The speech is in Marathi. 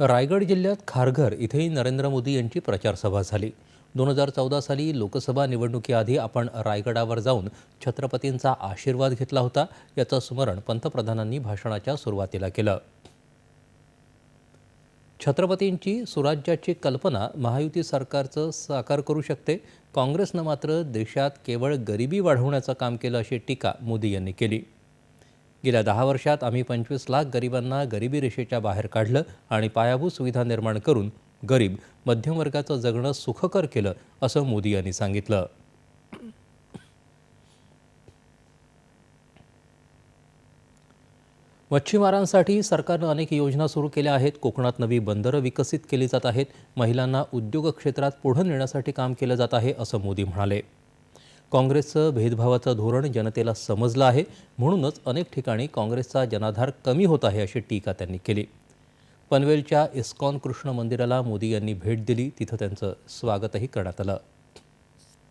रायगड जिल्ह्यात खारघर इथेही नरेंद्र मोदी यांची प्रचारसभा झाली. दोन हजार चौदा साली लोकसभा निवडणुकीआधी आपण रायगडावर जाऊन छत्रपतींचा आशीर्वाद घेतला होता याचं स्मरण पंतप्रधानांनी भाषणाच्या सुरुवातीला केलं. छत्रपतींची सुराज्याची कल्पना महायुती सरकारचं साकार करू शकते काँग्रेसनं मात्र देशात केवळ गरिबी वाढवण्याचं काम केलं अशी टीका मोदी यांनी केली. गेल्या दहा वर्षात आम्ही पंचवीस लाख गरिबांना गरिबी रेषेच्या बाहेर काढलं आणि पायाभूत सुविधा निर्माण करून गरीब मध्यमवर्गाचं जगणं सुखकर केलं असं मोदी यांनी सांगितलं. मच्छीमारांसाठी सरकारनं अनेक योजना सुरू केल्या आहेत. कोकणात नवी बंदरं विकसित केली जात आहेत. महिलांना उद्योग क्षेत्रात पुढं नेण्यासाठी काम केलं जात आहे असं मोदी म्हणाले. काँग्रेसचं भेदभावाचं धोरण जनतेला समजलं आहे. म्हणूनच अनेक ठिकाणी काँग्रेसचा जनाधार कमी होत आहे अशी टीका त्यांनी केली. पनवेलच्या इस्कॉन कृष्ण मंदिराला मोदी यांनी भेट दिली. तिथं त्यांचं स्वागतही करण्यात आलं.